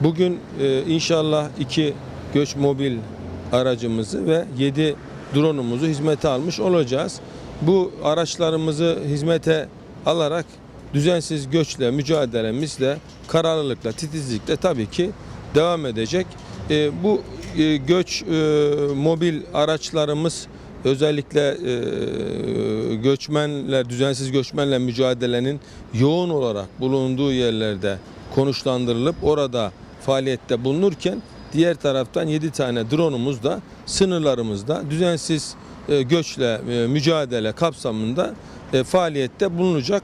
Bugün e, inşallah iki göç mobil aracımızı ve yedi drone'umuzu hizmete almış olacağız. Bu araçlarımızı hizmete alarak düzensiz göçle mücadelemizle kararlılıkla, titizlikle tabii ki devam edecek. E, bu e, göç e, mobil araçlarımız özellikle e, göçmenler, düzensiz göçmenle mücadelenin yoğun olarak bulunduğu yerlerde konuşlandırılıp orada faaliyette bulunurken diğer taraftan 7 tane drone'umuz da sınırlarımızda düzensiz e, göçle e, mücadele kapsamında e, faaliyette bulunacak.